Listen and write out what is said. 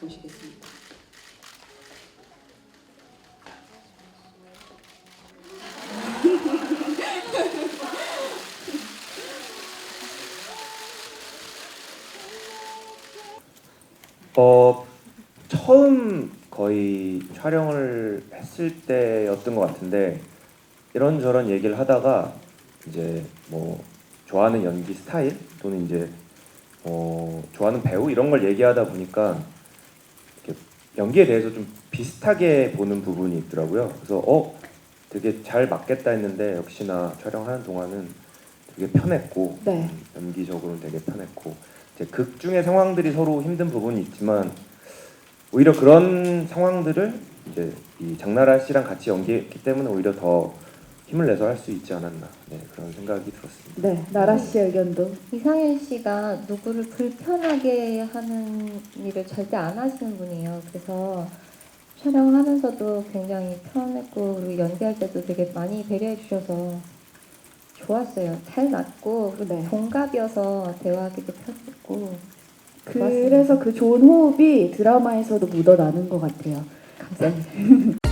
모시겠습니다. 어 처음 거의 촬영을 했을 때였던 것 같은데 이런저런 얘기를 하다가 이제 뭐 좋아하는 연기 스타일 또는 이제 어 좋아하는 배우 이런 걸 얘기하다 보니까 연기에 대해서 좀 비슷하게 보는 부분이 있더라고요. 그래서 어 되게 잘 맞겠다 했는데 역시나 촬영하는 동안은 되게 편했고 네. 음, 연기적으로는 되게 편했고 이제 극 중의 상황들이 서로 힘든 부분이 있지만 오히려 그런 상황들을 이제 이 장나라 씨랑 같이 연기했기 때문에 오히려 더 힘을 내서 할 수 있지 않았나 네, 그런 생각이 들었습니다. 네, 나라 씨 의견도 이상현 씨가 누구를 불편하게 하는 일을 절대 안 하시는 분이에요. 그래서 촬영하면서도 굉장히 편했고 그리고 연기할 때도 되게 많이 배려해 주셔서 좋았어요. 잘 맞고 그리고 네. 동갑이어서 대화하기도 편했고 그래서 그 좋은 호흡이 드라마에서도 묻어나는 것 같아요. 감사합니다.